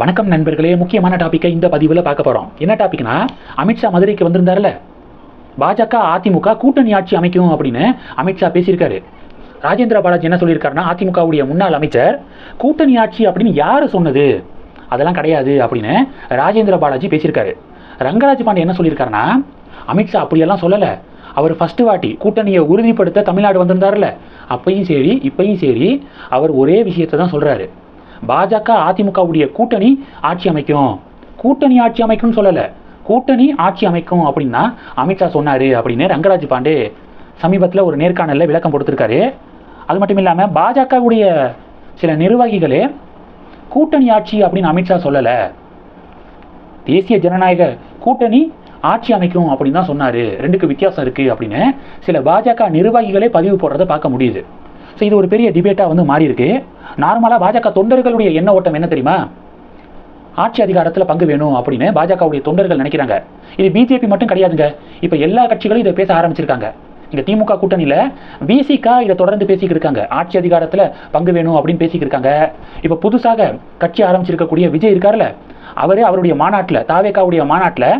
வணக்கம் நண்பர்களே முக்கியமான டாப்பிக்கை இந்த பதிவில் பார்க்க போகிறோம் என்ன டாபிக்னா அமித்ஷா மதுரைக்கு வந்திருந்தார்ல? பாஜக அதிமுக கூட்டணி ஆட்சி அமைக்கும் அப்படின்னு அமித்ஷா பேசியிருக்காரு. ராஜேந்திர பாலாஜி என்ன சொல்லியிருக்காருன்னா அதிமுகவுடைய முன்னாள் அமைச்சர் கூட்டணி ஆட்சி அப்படின்னு யார் சொன்னது? அதெல்லாம் கிடையாது அப்படின்னு ராஜேந்திர பாலாஜி பேசியிருக்காரு. ரங்கராஜ் பாண்டே என்ன சொல்லியிருக்காருன்னா அமித்ஷா அப்படியெல்லாம் சொல்லலை. அவர் ஃபஸ்ட்டு வாட்டி கூட்டணியை உறுதிப்படுத்த தமிழ்நாடு வந்திருந்தார்ல. அப்பையும் சரி இப்பையும் சரி அவர் ஒரே விஷயத்தை தான் சொல்கிறாரு பாஜக அதிமுகவுடைய கூட்டணி ஆட்சி அமைக்கும். கூட்டணி ஆட்சி அமைக்கும்னு சொல்லலை. கூட்டணி ஆட்சி அமைக்கும் அப்படின்னா அமித்ஷா சொன்னார் அப்படின்னு ரங்கராஜ் பாண்டே சமீபத்தில் ஒரு நேர்காணலில் விளக்கம் கொடுத்துருக்காரு. அது மட்டும் இல்லாமல் பாஜகவுடைய சில நிர்வாகிகளே கூட்டணி ஆட்சி அப்படின்னு அமித்ஷா சொல்லலை. தேசிய ஜனநாயக கூட்டணி ஆட்சி அமைக்கும் அப்படின்னு தான் சொன்னார். ரெண்டுக்கு வித்தியாசம் இருக்குது அப்படின்னு சில பாஜக நிர்வாகிகளே பதிவு போடுறதை பார்க்க முடியுது. ஸோ இது ஒரு பெரிய டிபேட்டாக வந்து மாறி இருக்கு நார்மலாக பாஜக தொண்டர்களுடைய எண்ண ஓட்டம் என்ன தெரியுமா? ஆட்சி அதிகாரத்தில் பங்கு வேணும் அப்படின்னு பாஜகவுடைய தொண்டர்கள் நினைக்கிறாங்க. இது பிஜேபி மட்டும் கிடையாதுங்க. இப்போ எல்லா கட்சிகளும் இதை பேச ஆரம்பிச்சிருக்காங்க. இங்கே திமுக கூட்டணியில் விசிகா இதை தொடர்ந்து பேசிக்கிட்டு இருக்காங்க. ஆட்சி அதிகாரத்தில் பங்கு வேணும் அப்படின்னு பேசிக்கிட்டு இருக்காங்க. இப்போ புதுசாக கட்சி ஆரம்பிச்சிருக்கக்கூடிய விஜய் இருக்கார்ல அவரே அவருடைய மாநாட்டில் தாவேக்காவுடைய மாநாட்டில்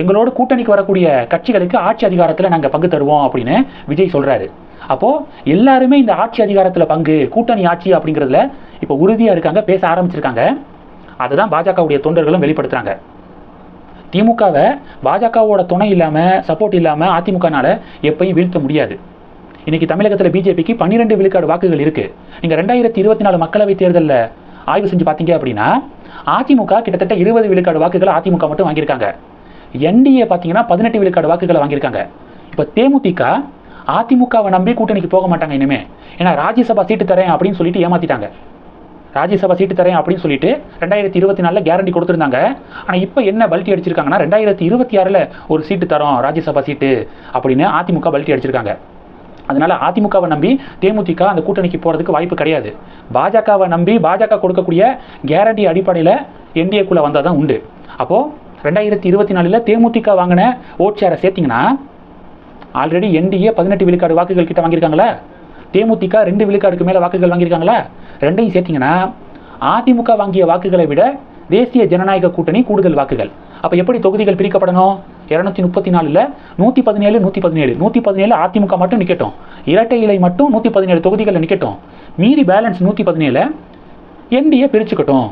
எங்களோட கூட்டணிக்கு வரக்கூடிய கட்சிகளுக்கு ஆட்சி அதிகாரத்தில் நாங்கள் பங்கு தருவோம் அப்படின்னு விஜய் சொல்கிறாரு அப்போது எல்லாருமே இந்த ஆட்சி அதிகாரத்தில் பங்கு கூட்டணி ஆட்சி அப்படிங்கிறதுல இப்போ உறுதியாக இருக்காங்க பேச ஆரம்பிச்சிருக்காங்க. அதை தான் பாஜகவுடைய தொண்டர்களும் வெளிப்படுத்துகிறாங்க திமுகவை பாஜகவோட துணை இல்லாமல் சப்போர்ட் இல்லாமல் அதிமுகனால் எப்பயும் வீழ்த்த முடியாது. இன்றைக்கி தமிழகத்தில் பிஜேபிக்கு பன்னிரெண்டு விழுக்காடு வாக்குகள் இருக்குது நீங்கள் ரெண்டாயிரத்தி இருபத்தி நாலு மக்களவைத் தேர்தலில் ஆய்வு செஞ்சு பார்த்தீங்க அப்படின்னா அதிமுக கிட்டத்தட்ட இருபது விழுக்காடு வாக்குகளை அதிமுக மட்டும் வாங்கியிருக்காங்க. என்டிஏ பார்த்தீங்கன்னா பதினெட்டு விழுக்காடு வாக்குகளை வாங்கியிருக்காங்க. இப்போ தேமுதிக அதிமுகவை நம்பி கூட்டணிக்கு போக மாட்டாங்க இனிமே. ஏன்னா ராஜ்யசபா சீட்டு தரேன் அப்படின்னு சொல்லிட்டு ஏமாத்திட்டாங்க. ராஜ்யசபா சீட்டு தரேன் அப்படின்னு சொல்லிட்டு ரெண்டாயிரத்தி இருபத்தி நாலில் கேரண்டி கொடுத்துருந்தாங்க. ஆனால் இப்போ என்ன பல்ட்டி அடிச்சிருக்காங்கன்னா ரெண்டாயிரத்தி இருபத்தி ஆறில் ஒரு சீட்டு தரோம் ராஜ்யசபா சீட்டு அப்படின்னு அதிமுக பல்ட்டி அடிச்சிருக்காங்க. அதனால அதிமுகவை நம்பி தேமுதிக அந்த கூட்டணிக்கு போகிறதுக்கு வாய்ப்பு கிடையாது. பாஜகவை நம்பி பாஜக கொடுக்கக்கூடிய கேரண்டி அடிப்படையில் என்டிஏக்குள்ளே வந்தால் தான் உண்டு. அப்போது ரெண்டாயிரத்தி இருபத்தி நாலில் தேமுதிக வாங்கின ஓட் ஷேரை சேர்த்திங்கன்னா ஆல்ரெடி என்டிஏ பதினெட்டு விழுக்காடு வாக்குகள் கிட்ட வாங்கியிருக்காங்களா தேமுதிக ரெண்டு விழுக்காடுக்கு மேலே வாக்குகள் வாங்கியிருக்காங்களா ரெண்டையும் சேர்த்திங்கன்னா அதிமுக வாங்கிய வாக்குகளை விட தேசிய ஜனநாயக கூட்டணி கூடுதல் வாக்குகள். அப்போ எப்படி தொகுதிகள் பிரிக்கப்படணும்? இரநூத்தி முப்பத்தி நாலில் நூற்றி பதினேழு நூற்றி பதினேழு. நூற்றி பதினேழு அதிமுக மட்டும் நிற்கட்டும் இரட்டை இலை மட்டும் நூற்றி பதினேழு தொகுதிகளில் நிற்கட்டும் மீதி பேலன்ஸ் நூற்றி பதினேழு என்டிஏ பிரிச்சுக்கட்டும்.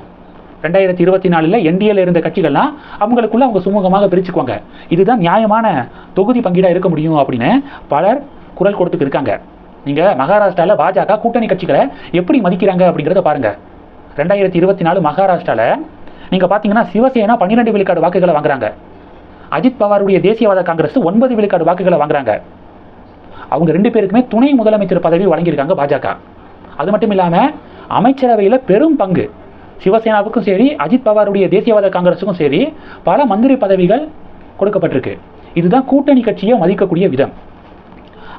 ரெண்டாயிரத்தி இருபத்தி நாலில் என்டிஏல இருந்த கட்சிகள்லாம் அவங்களுக்குள்ள அவங்க சுமூகமாக பிரிச்சுக்குவாங்க. இதுதான் நியாயமான தொகுதி பங்கீடாக இருக்க முடியும் அப்படின்னு பலர் குரல் கொடுத்துட்டு இருக்காங்க. நீங்கள் மகாராஷ்டிராவில் பாஜக கூட்டணி கட்சிகளை எப்படி மதிக்கிறாங்க அப்படிங்கிறத பாருங்கள் ரெண்டாயிரத்தி இருபத்தி நாலு மகாராஷ்டிராவில் நீங்கள் பார்த்தீங்கன்னா சிவசேனா பன்னிரெண்டு விழுக்காடு வாக்குகளை வாங்குறாங்க. அஜித் பவாருடைய தேசியவாத காங்கிரஸ் ஒன்பது விழுக்காடு வாக்குகளை வாங்குறாங்க. அவங்க ரெண்டு பேருக்குமே துணை முதலமைச்சர் பதவி வழங்கியிருக்காங்க பாஜக. அது மட்டும் இல்லாமல் அமைச்சரவையில் பெரும் பங்கு சிவசேனாவுக்கும் சரி அஜித் பவாருடைய தேசியவாத காங்கிரஸுக்கும் சரி பல மந்திரி பதவிகள் கொடுக்கப்பட்டிருக்கு. இதுதான் கூட்டணி கட்சியை மதிக்கக்கூடிய விதம்.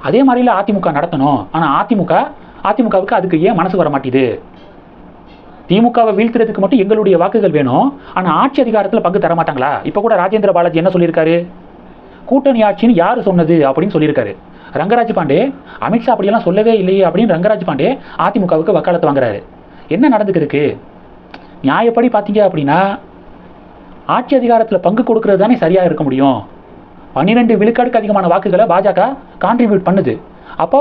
அதே மாதிரில அதிமுக நடத்தணும். ஆனால் அதிமுக அதிமுகவுக்கு அதுக்கு ஏன் மனசு வர மாட்டேது? திமுகவை வீழ்த்துறதுக்கு மட்டும் எங்களுடைய வாக்குகள் வேணும். ஆனால் ஆட்சி அதிகாரத்தில் பங்கு தர மாட்டாங்களா? இப்போ கூட ராஜேந்திர பாலாஜி என்ன சொல்லியிருக்காரு? கூட்டணி ஆட்சின்னு யார் சொன்னது அப்படின்னு சொல்லியிருக்காரு. ரங்கராஜ் பாண்டே அமித்ஷா அப்படியெல்லாம் சொல்லவே இல்லையே அப்படின்னு ரங்கராஜ் பாண்டே அதிமுகவுக்கு வக்காலத்து வாங்குறாரு. என்ன நடந்துக்கிருக்கு? நியாயப்படி பார்த்தீங்க அப்படின்னா ஆட்சி அதிகாரத்தில் பங்கு கொடுக்கறது தானே சரியாக இருக்க முடியும். பன்னிரெண்டு விழுக்காடுக்கு அதிகமான வாக்குகளை பாஜக கான்ட்ரிபியூட் பண்ணுது. அப்போ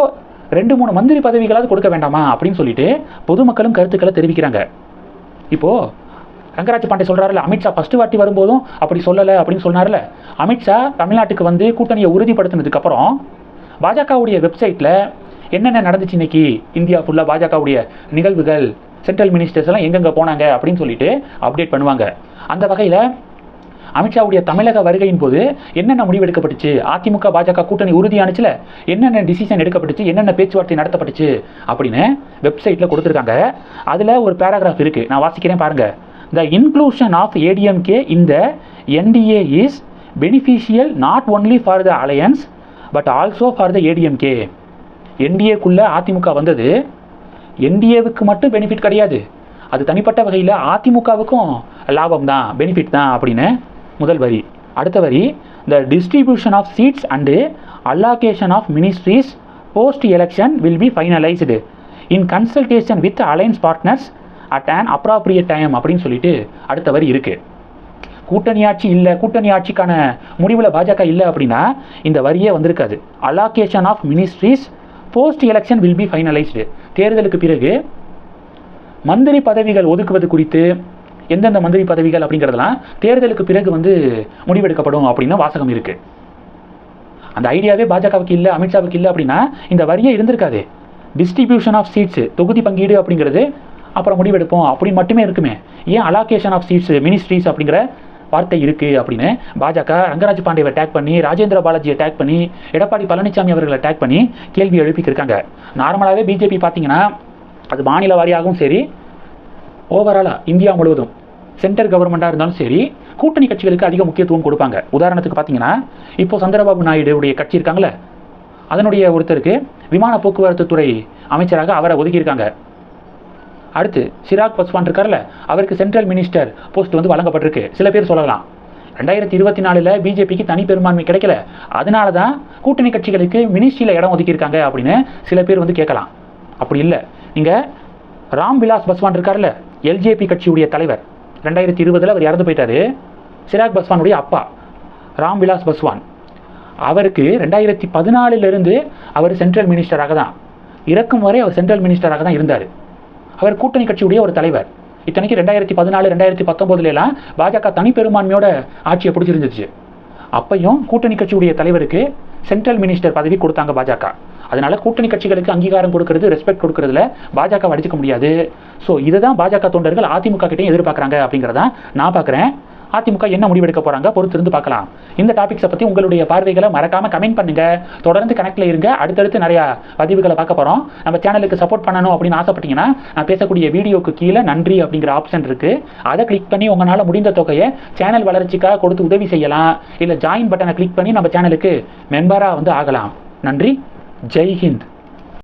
ரெண்டு மூணு மந்திரி பதவிகளாவது கொடுக்க வேண்டாமா அப்படின்னு சொல்லிட்டு பொதுமக்களும் கருத்துக்களை தெரிவிக்கிறாங்க. இப்போ ரங்கராஜ் பாண்டே சொல்றாருல அமித்ஷா ஃபஸ்ட்டு வாட்டி வரும்போதும் அப்படி சொல்லலை அப்படின்னு சொன்னார்ல அமித்ஷா தமிழ்நாட்டுக்கு வந்து கூட்டணியை உறுதிப்படுத்தினதுக்கப்புறம் பாஜகவுடைய வெப்சைட்டில் என்னென்ன நடந்துச்சு இன்னைக்கு? இந்தியா ஃபுல்லாக பாஜகவுடைய நிகழ்வுகள் சென்ட்ரல் மினிஸ்டர்ஸ் எல்லாம் எங்கெங்கே போனாங்க அப்படின்னு சொல்லிட்டு அப்டேட் பண்ணுவாங்க. அந்த வகையில் அமித்ஷாவுடைய தமிழக வருகையின் போது என்னென்ன முடிவு எடுக்கப்பட்டுச்சு? அதிமுக பாஜக கூட்டணி உறுதியானுச்சுல என்னென்ன டிசிஷன் எடுக்கப்பட்டுச்சு? என்னென்ன பேச்சுவார்த்தை நடத்தப்பட்டுச்சு? அப்படின்னு வெப்சைட்டில் கொடுத்துருக்காங்க. அதில் ஒரு பேராகிராஃப் இருக்குது நான் வாசிக்கிறேன் பாருங்கள் த இன்க்ளூஷன் ஆஃப் ஏடிஎம்கே இந்த NDA is beneficial not only for the alliance but also for the AIADMK என்டிஏக்குள்ளே அதிமுக வந்தது என்டிஏவுக்கு மட்டும் பெனிஃபிட் கிடையாது. அது தனிப்பட்ட வகையில் அதிமுகவுக்கும் லாபம் தான் பெனிஃபிட் தான் அப்படின்னு முதல் வரி. அடுத்த வரி the distribution of seats and allocation of ministries post election will be finalised in consultation with alliance partners at an appropriate time அப்படின்னு சொல்லிட்டு அடுத்த வரி இருக்குது கூட்டணி ஆட்சி இல்லை கூட்டணி ஆட்சிக்கான முடிவில் பாஜக இல்லை அப்படின்னா இந்த வரியே வந்திருக்காது. Allocation of ministries post election will be finalised தேர்தலுக்கு பிறகு மந்திரி பதவிகள் ஒதுக்குவது குறித்து எந்தெந்த மந்திரி பதவிகள் அப்படிங்கிறதெல்லாம் தேர்தலுக்கு பிறகு வந்து முடிவெடுக்கப்படும் அப்படின்னு வாசகம் இருக்கு. அந்த ஐடியாவே பாஜகவுக்கு இல்லை அமித்ஷாவுக்கு இல்லை அப்படின்னா இந்த வரியே இருந்திருக்காது. டிஸ்ட்ரிபியூஷன் ஆஃப் சீட்ஸ் தொகுதி பங்கீடு அப்படிங்கிறது அப்புறம் முடிவெடுப்போம். அப்படின்னு மட்டுமே இருக்குமே. ஏன் அலாகேஷன் ஆஃப் சீட்ஸ் மினிஸ்ட்ரிஸ் அப்படிங்கிற வார்த்தை இருக்குது அப்படின்னு பாஜக ரங்கராஜ் பாண்டேவை டேக் பண்ணி ராஜேந்திர பாலாஜியை டேக் பண்ணி எடப்பாடி பழனிசாமி அவர்களை டேக் பண்ணி கேள்வி எழுப்பிக்கிருக்காங்க. நார்மலாகவே பிஜேபி பார்த்தீங்கன்னா அது மாநில வாரியாகவும் சரி ஓவராலாக இந்தியா முழுவதும் சென்டர் கவர்மெண்ட்டாக இருந்தாலும் சரி கூட்டணி கட்சிகளுக்கு அதிக முக்கியத்துவம் கொடுப்பாங்க. உதாரணத்துக்கு பார்த்தீங்கன்னா இப்போ சந்திரபாபு நாயுடுடைய கட்சி இருக்காங்களே அதனுடைய ஒருத்தருக்கு விமான போக்குவரத்து துறை அமைச்சராக அவரை ஒதுக்கியிருக்காங்க. அடுத்து சிராக் பஸ்வான் இருக்கார்ல அவருக்கு சென்ட்ரல் மினிஸ்டர் போஸ்ட் வந்து வழங்கப்பட்டிருக்கு. சில பேர் சொல்லலாம். ரெண்டாயிரத்தி இருபத்தி நாலில் பிஜேபிக்கு தனி பெரும்பான்மை கிடைக்கல. அதனால தான் கூட்டணி கட்சிகளுக்கு மினிஸ்ட்ரியில் இடம் ஒதுக்கியிருக்காங்க அப்படின்னு சில பேர் வந்து கேட்கலாம். அப்படி இல்லை. நீங்கள் ராம் விலாஸ் பஸ்வான் இருக்கார்ல எல்ஜேபி கட்சியுடைய தலைவர். ரெண்டாயிரத்தி இருபதில் அவர் இறந்து போயிட்டாரு. சிராக் பஸ்வானுடைய அப்பா ராம் விலாஸ் பஸ்வான். அவருக்கு ரெண்டாயிரத்தி பதினாலிலிருந்து அவர் சென்ட்ரல் மினிஸ்டராக தான் இறக்கும் வரை அவர் சென்ட்ரல் மினிஸ்டராக தான் இருந்தார். அவர் கூட்டணி கட்சியுடைய ஒரு தலைவர். இத்தனைக்கு ரெண்டாயிரத்தி பதினாலு ரெண்டாயிரத்தி பத்தொம்போதுலாம் பாஜக தனிப்பெரும்பான்மையோட ஆட்சியை பிடிச்சிருந்துச்சு. அப்பையும் கூட்டணி கட்சியுடைய தலைவருக்கு சென்ட்ரல் மினிஸ்டர் பதவி கொடுத்தாங்க பாஜக. அதனால கூட்டணி கட்சிகளுக்கு அங்கீகாரம் கொடுக்கறது ரெஸ்பெக்ட் கொடுக்கறதுல பாஜக அடிச்சுக்க முடியாது. ஸோ இதை தான் பாஜக தொண்டர்கள் அதிமுக கிட்டையும் எதிர்பார்க்குறாங்க அப்படிங்கிறதான் நான் பார்க்குறேன் அதிமுக என்ன முடிவெடுக்க போறாங்க? பொறுத்திருந்து பார்க்கலாம். இந்த டாபிக்ஸை பற்றி உங்களுடைய பார்வைகளை மறக்காம கமெண்ட் பண்ணுங்க. தொடர்ந்து கனெக்ட்ல இருங்க. அடுத்தடுத்து நிறைய பதிவுகளை பார்க்க போறோம். நம்ம சேனலுக்கு சப்போர்ட் பண்ணணும் அப்படின்னு ஆசைப்பட்டீங்கன்னா நான் பேசக்கூடிய வீடியோக்கு கீழே நன்றி அப்படிங்கிற ஆப்ஷன் இருக்கு. அதை கிளிக் பண்ணி உங்களால் முடிந்த தொகையை சேனல் வளர்ச்சிக்காக கொடுத்து உதவி செய்யலாம். இல்லை ஜாயின் பட்டனை கிளிக் பண்ணி நம்ம சேனலுக்கு மெம்பராக வந்து ஆகலாம். நன்றி. ஜெய் ஹிந்த்.